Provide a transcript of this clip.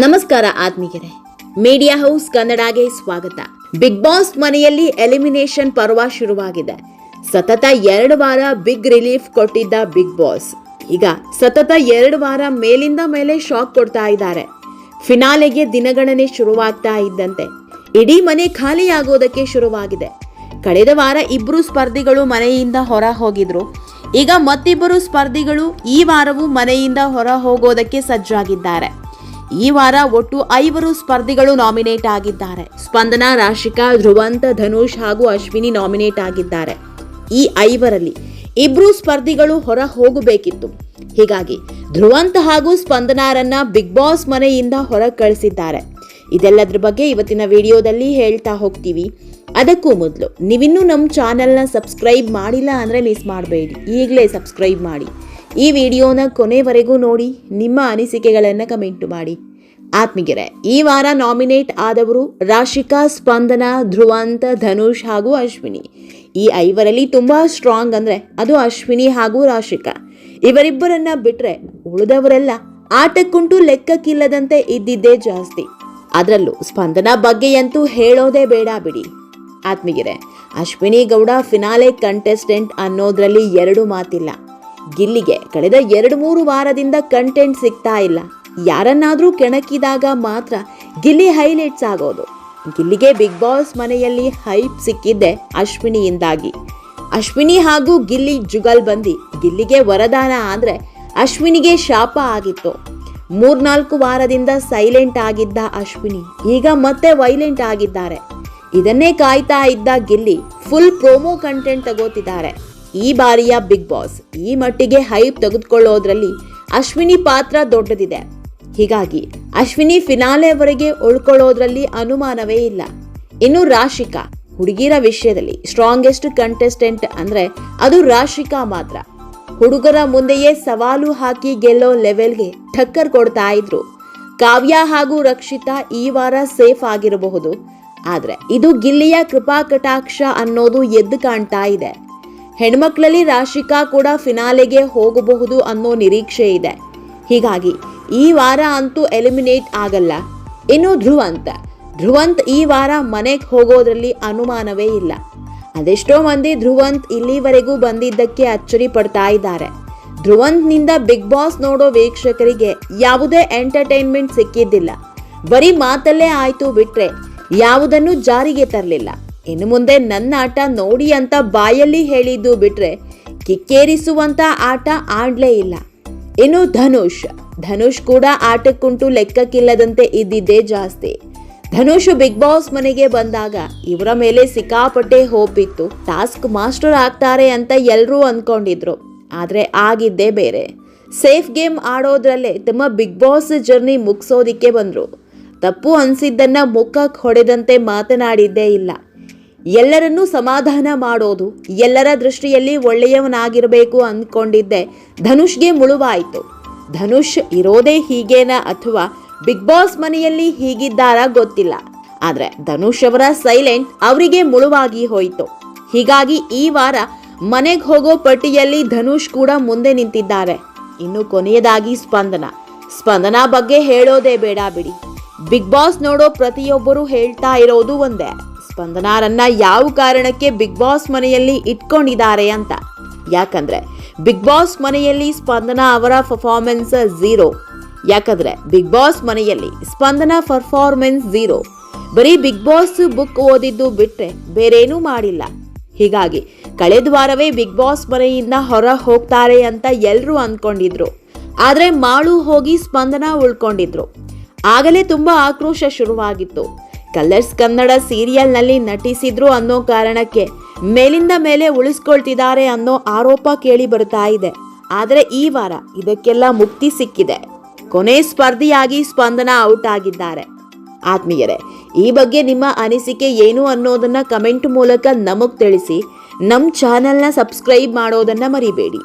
ನಮಸ್ಕಾರ ಆತ್ಮೀಯರೇ. Media house ಕನ್ನಡಗೆ ಸ್ವಾಗತ. ಬಿಗ್ ಬಾಸ್ ಮನೆಯಲ್ಲಿ ಎಲಿಮಿನೇಷನ್ ಪರ್ವ ಶುರುವಾಗಿದೆ. ಸತತ ಎರಡು ವಾರ ಬಿಗ್ ರಿಲೀಫ್ ಕೊಟ್ಟಿದ್ದ ಬಿಗ್ ಬಾಸ್. ಈಗ ಸತತ ಎರಡು ವಾರ ಮೇಲಿಂದ ಮೇಲೆ ಶಾಕ್ ಕೊಡ್ತಾ ಇದ್ದಾರೆ. ಫಿನಾಲೆಗೆ ದಿನಗಣನೆ ಶುರುವಾಗ್ತಾ ಇದ್ದಂತೆ. ಇಡೀ ಮನೆ ಖಾಲಿಯಾಗೋದಕ್ಕೆ ಶುರುವಾಗಿದೆ. ಕಳೆದ ವಾರ ಇಬ್ಬರು ಸ್ಪರ್ಧಿಗಳು ಮನೆಯಿಂದ ಹೊರ ಹೋಗಿದ್ರು. ಈಗ ಮತ್ತಿಬ್ಬರು ಸ್ಪರ್ಧಿಗಳು ಈ ವಾರವೂ ಮನೆಯಿಂದ ಹೊರ ಹೋಗೋದಕ್ಕೆ ಸಜ್ಜಾಗಿದ್ದಾರೆ. ಈ ವಾರ ಒಟ್ಟು ಐವರು ಸ್ಪರ್ಧಿಗಳು ನಾಮಿನೇಟ್ ಆಗಿದ್ದಾರೆ. ಸ್ಪಂದನ, ರಾಶಿಕಾ, ಧ್ರುವಂತ, ಧನುಷ್ ಹಾಗೂ ಅಶ್ವಿನಿ ನಾಮಿನೇಟ್ ಆಗಿದ್ದಾರೆ. ಈ ಐವರಲ್ಲಿ ಇಬ್ರು ಸ್ಪರ್ಧಿಗಳು ಹೊರ ಹೋಗಬೇಕಿತ್ತು. ಹೀಗಾಗಿ ಧ್ರುವಂತ ಹಾಗೂ ಸ್ಪಂದನಾರನ್ನ ಬಿಗ್ ಬಾಸ್ ಮನೆಯಿಂದ ಹೊರ ಕಳಿಸಿದ್ದಾರೆ. ಇದೆಲ್ಲದ್ರ ಬಗ್ಗೆ ಇವತ್ತಿನ ವಿಡಿಯೋದಲ್ಲಿ ಹೇಳ್ತಾ ಹೋಗ್ತೀವಿ. ಅದಕ್ಕೂ ಮೊದಲು ನೀವಿನ್ನೂ ನಮ್ಮ ಚಾನೆಲ್ನ ಸಬ್ಸ್ಕ್ರೈಬ್ ಮಾಡಿಲ್ಲ ಅಂದರೆ ಮಿಸ್ ಮಾಡಬೇಡಿ. ಈಗಲೇ ಸಬ್ಸ್ಕ್ರೈಬ್ ಮಾಡಿ. ಈ ವಿಡಿಯೋನ ಕೊನೆವರೆಗೂ ನೋಡಿ, ನಿಮ್ಮ ಅನಿಸಿಕೆಗಳನ್ನು ಕಮೆಂಟ್ ಮಾಡಿ. ಆತ್ಮಿಗೆರೆ ಈ ವಾರ ನಾಮಿನೇಟ್ ಆದವರು ರಾಶಿಕಾ, ಸ್ಪಂದನ, ಧ್ರುವಂತ, ಧನುಷ್ ಹಾಗೂ ಅಶ್ವಿನಿ. ಈ ಐವರಲ್ಲಿ ತುಂಬ ಸ್ಟ್ರಾಂಗ್ ಅಂದರೆ ಅದು ಅಶ್ವಿನಿ ಹಾಗೂ ರಾಶಿಕಾ. ಇವರಿಬ್ಬರನ್ನ ಬಿಟ್ಟರೆ ಉಳಿದವರೆಲ್ಲ ಆಟಕ್ಕುಂಟು ಲೆಕ್ಕಕ್ಕಿಲ್ಲದಂತೆ ಇದ್ದಿದ್ದೇ ಜಾಸ್ತಿ. ಅದರಲ್ಲೂ ಸ್ಪಂದನ ಬಗ್ಗೆಯಂತೂ ಹೇಳೋದೇ ಬೇಡ ಬಿಡಿ. ಆತ್ಮಿಗೆರೆ ಅಶ್ವಿನಿ ಗೌಡ ಫಿನಾಲೆ ಕಂಟೆಸ್ಟೆಂಟ್ ಅನ್ನೋದ್ರಲ್ಲಿ ಎರಡು ಮಾತಿಲ್ಲ. ಗಿಲ್ಲಿಗೆ ಕಳೆದ ಎರಡು ಮೂರು ವಾರದಿಂದ ಕಂಟೆಂಟ್ ಸಿಗ್ತಾ ಇಲ್ಲ. ಯಾರನ್ನಾದರೂ ಕೆಣಕಿದಾಗ ಮಾತ್ರ ಗಿಲ್ಲಿ ಹೈಲೈಟ್ಸ್ ಆಗೋದು. ಗಿಲ್ಲಿಗೆ ಬಿಗ್ ಬಾಸ್ ಮನೆಯಲ್ಲಿ ಹೈಪ್ ಸಿಕ್ಕಿದ್ದೆ ಅಶ್ವಿನಿಯಿಂದಾಗಿ. ಅಶ್ವಿನಿ ಹಾಗೂ ಗಿಲ್ಲಿ ಜುಗಲ್ ಬಂದಿ. ಗಿಲ್ಲಿಗೆ ವರದಾನ ಆದರೆ ಅಶ್ವಿನಿಗೆ ಶಾಪ ಆಗಿತ್ತು. ಮೂರ್ನಾಲ್ಕು ವಾರದಿಂದ ಸೈಲೆಂಟ್ ಆಗಿದ್ದ ಅಶ್ವಿನಿ ಈಗ ಮತ್ತೆ ವೈಲೆಂಟ್ ಆಗಿದ್ದಾರೆ. ಇದನ್ನೇ ಕಾಯ್ತಾ ಇದ್ದ ಗಿಲ್ಲಿ ಫುಲ್ ಪ್ರೋಮೋ ಕಂಟೆಂಟ್ ತಗೋತಿದ್ದಾರೆ. ಈ ಬಾರಿಯ ಬಿಗ್ ಬಾಸ್ ಈ ಮಟ್ಟಿಗೆ ಹೈಪ್ ತೆಗೆದುಕೊಳ್ಳೋದ್ರಲ್ಲಿ ಅಶ್ವಿನಿ ಪಾತ್ರ ದೊಡ್ಡದಿದೆ. ಹೀಗಾಗಿ ಅಶ್ವಿನಿ ಫಿನಾಲೆವರೆಗೆ ಉಳ್ಕೊಳ್ಳೋದ್ರಲ್ಲಿ ಅನುಮಾನವೇ ಇಲ್ಲ. ಇನ್ನು ರಾಶಿಕಾ, ಹುಡುಗಿರ ವಿಷಯದಲ್ಲಿ ಸ್ಟ್ರಾಂಗೆಸ್ಟ್ ಕಂಟೆಸ್ಟೆಂಟ್ ಅಂದ್ರೆ ಅದು ರಾಶಿಕಾ ಮಾತ್ರ. ಹುಡುಗರ ಮುಂದೆಯೇ ಸವಾಲು ಹಾಕಿ ಗೆಲ್ಲೋ ಲೆವೆಲ್ಗೆ ಠಕ್ಕರ್ ಕೊಡ್ತಾ ಇದ್ರು. ಕಾವ್ಯ ಹಾಗೂ ರಕ್ಷಿತಾ ಈ ವಾರ ಸೇಫ್ ಆಗಿರಬಹುದು. ಆದ್ರೆ ಇದು ಗಿಲ್ಲಿಯ ಕೃಪಾ ಕಟಾಕ್ಷ ಅನ್ನೋದು ಎದ್ದು ಕಾಣ್ತಾ ಇದೆ. ಹೆಣ್ಮಕ್ಳಲ್ಲಿ ರಾಶಿಕಾ ಕೂಡ ಫಿನಾಲೆಗೆ ಹೋಗಬಹುದು ಅನ್ನೋ ನಿರೀಕ್ಷೆ ಇದೆ. ಹೀಗಾಗಿ ಈ ವಾರ ಅಂತೂ ಎಲಿಮಿನೇಟ್ ಆಗಲ್ಲ. ಇನ್ನು ಧ್ರುವಂತ. ಧ್ರುವಂತ್ ಈ ವಾರ ಮನೆಗೆ ಹೋಗೋದ್ರಲ್ಲಿ ಅನುಮಾನವೇ ಇಲ್ಲ. ಅದೆಷ್ಟೋ ಮಂದಿ ಧ್ರುವಂತ್ ಇಲ್ಲಿವರೆಗೂ ಬಂದಿದ್ದಕ್ಕೆ ಅಚ್ಚರಿ ಪಡ್ತಾ ಇದ್ದಾರೆ. ಧ್ರುವಂತ್ನಿಂದ ಬಿಗ್ ಬಾಸ್ ನೋಡೋ ವೀಕ್ಷಕರಿಗೆ ಯಾವುದೇ ಎಂಟರ್ಟೈನ್ಮೆಂಟ್ ಸಿಕ್ಕಿದ್ದಿಲ್ಲ. ಬರೀ ಮಾತಲ್ಲೇ ಆಯಿತು ಬಿಟ್ರೆ ಯಾವುದನ್ನು ಜಾರಿಗೆ ತರಲಿಲ್ಲ. ಇನ್ನು ಮುಂದೆ ನನ್ನ ಆಟ ನೋಡಿ ಅಂತ ಬಾಯಲ್ಲಿ ಹೇಳಿದ್ದು ಬಿಟ್ರೆ ಕಿಕ್ಕೇರಿಸುವಂತ ಆಟ ಆಡ್ಲೇ ಇಲ್ಲ. ಇನ್ನು ಧನುಷ್ ಧನುಷ್ ಕೂಡ ಆಟಕ್ಕುಂಟು ಲೆಕ್ಕಕ್ಕಿಲ್ಲದಂತೆ ಇದ್ದಿದ್ದೇ ಜಾಸ್ತಿ. ಧನುಷ್ ಬಿಗ್ ಬಾಸ್ ಮನೆಗೆ ಬಂದಾಗ ಇವರ ಮೇಲೆ ಸಿಕ್ಕಾಪಟ್ಟೆ ಹೋಪ್ ಇತ್ತು ಟಾಸ್ಕ್ ಮಾಸ್ಟರ್ ಆಗ್ತಾರೆ ಅಂತ ಎಲ್ಲರೂ ಅಂದ್ಕೊಂಡಿದ್ರು ಆದ್ರೆ ಆಗಿದ್ದೇ ಬೇರೆ. ಸೇಫ್ ಗೇಮ್ ಆಡೋದ್ರಲ್ಲೇ ತಮ್ಮ ಬಿಗ್ ಬಾಸ್ ಜರ್ನಿ ಮುಗಿಸೋದಿಕ್ಕೆ ಬಂದರು. ತಪ್ಪು ಅನ್ಸಿದ್ದನ್ನ ಮುಖಕ್ಕೆ ಹೊಡೆದಂತೆ ಮಾತನಾಡಿದ್ದೇ ಇಲ್ಲ. ಎಲ್ಲರನ್ನೂ ಸಮಾಧಾನ ಮಾಡೋದು, ಎಲ್ಲರ ದೃಷ್ಟಿಯಲ್ಲಿ ಒಳ್ಳೆಯವನಾಗಿರಬೇಕು ಅಂದ್ಕೊಂಡಿದ್ದೆ. ಧನುಷ್ಗೆ ಮುಳುವಾಯಿತು. ಧನುಷ್ ಇರೋದೇ ಹೀಗೇನಾ ಅಥವಾ ಬಿಗ್ ಬಾಸ್ ಮನೆಯಲ್ಲಿ ಹೀಗಿದ್ದಾರಾ ಗೊತ್ತಿಲ್ಲ. ಆದರೆ ಧನುಷ್ ಅವರ ಸೈಲೆಂಟ್ ಅವರಿಗೆ ಮುಳುವಾಗಿ ಹೋಯಿತು. ಹೀಗಾಗಿ ಈ ವಾರ ಮನೆಗೆ ಹೋಗೋ ಪಟ್ಟಿಯಲ್ಲಿ ಧನುಷ್ ಕೂಡ ಮುಂದೆ ನಿಂತಿದ್ದಾರೆ. ಇನ್ನು ಕೊನೆಯದಾಗಿ ಸ್ಪಂದನ. ಸ್ಪಂದನ ಬಗ್ಗೆ ಹೇಳೋದೇ ಬೇಡ ಬಿಡಿ. ಬಿಗ್ ಬಾಸ್ ನೋಡೋ ಪ್ರತಿಯೊಬ್ಬರು ಹೇಳ್ತಾ ಇರೋದು ಒಂದೇ. ಸ್ಪಂದನಾರನ್ನ ಯಾವ ಕಾರಣಕ್ಕೆ ಬಿಗ್ ಬಾಸ್ ಮನೆಯಲ್ಲಿ ಇಟ್ಕೊಂಡಿದ್ದಾರೆ ಅಂತ. ಯಾಕಂದ್ರೆ ಬಿಗ್ ಬಾಸ್ ಮನೆಯಲ್ಲಿ ಸ್ಪಂದನ ಅವರ ಪರ್ಫಾರ್ಮೆನ್ಸ್ ಝೀರೋ ಯಾಕಂದ್ರೆ ಬಿಗ್ ಬಾಸ್ ಮನೆಯಲ್ಲಿ ಸ್ಪಂದನ ಪರ್ಫಾರ್ಮೆನ್ಸ್ ಝೀರೋ ಬರೀ ಬಿಗ್ ಬಾಸ್ ಬುಕ್ ಓದಿದ್ದು ಬಿಟ್ರೆ ಬೇರೇನೂ ಮಾಡಿಲ್ಲ. ಹೀಗಾಗಿ ಕಳೆದ ವಾರವೇ ಬಿಗ್ ಬಾಸ್ ಮನೆಯಿಂದ ಹೊರ ಹೋಗ್ತಾರೆ ಅಂತ ಎಲ್ಲರೂ ಅಂದ್ಕೊಂಡಿದ್ರು ಆದ್ರೆ ಮಾಳು ಹೋಗಿ ಸ್ಪಂದನ ಉಳ್ಕೊಂಡಿದ್ರು. ಆಗಲೇ ತುಂಬಾ ಆಕ್ರೋಶ ಶುರುವಾಗಿತ್ತು. ಕಲರ್ಸ್ ಕನ್ನಡ ಸೀರಿಯಲ್ನಲ್ಲಿ ನಟಿಸಿದ್ರು ಅನ್ನೋ ಕಾರಣಕ್ಕೆ ಮೇಲಿಂದ ಮೇಲೆ ಉಳಿಸ್ಕೊಳ್ತಿದ್ದಾರೆ ಅನ್ನೋ ಆರೋಪ ಕೇಳಿ ಬರ್ತಾ ಇದೆ. ಆದ್ರೆ ಈ ವಾರ ಇದಕ್ಕೆಲ್ಲ ಮುಕ್ತಿ ಸಿಕ್ಕಿದೆ. ಕೊನೆ ಸ್ಪರ್ಧಿಯಾಗಿ ಸ್ಪಂದನ ಔಟ್ ಆಗಿದ್ದಾರೆ. ಆತ್ಮೀಯರೇ, ಈ ಬಗ್ಗೆ ನಿಮ್ಮ ಅನಿಸಿಕೆ ಏನು ಅನ್ನೋದನ್ನ ಕಮೆಂಟ್ ಮೂಲಕ ನಮಗ್ ತಿಳಿಸಿ ನಮ್ಮ ಚಾನೆಲ್ನ ಸಬ್ಸ್ಕ್ರೈಬ್ ಮಾಡೋದನ್ನ ಮರಿಬೇಡಿ.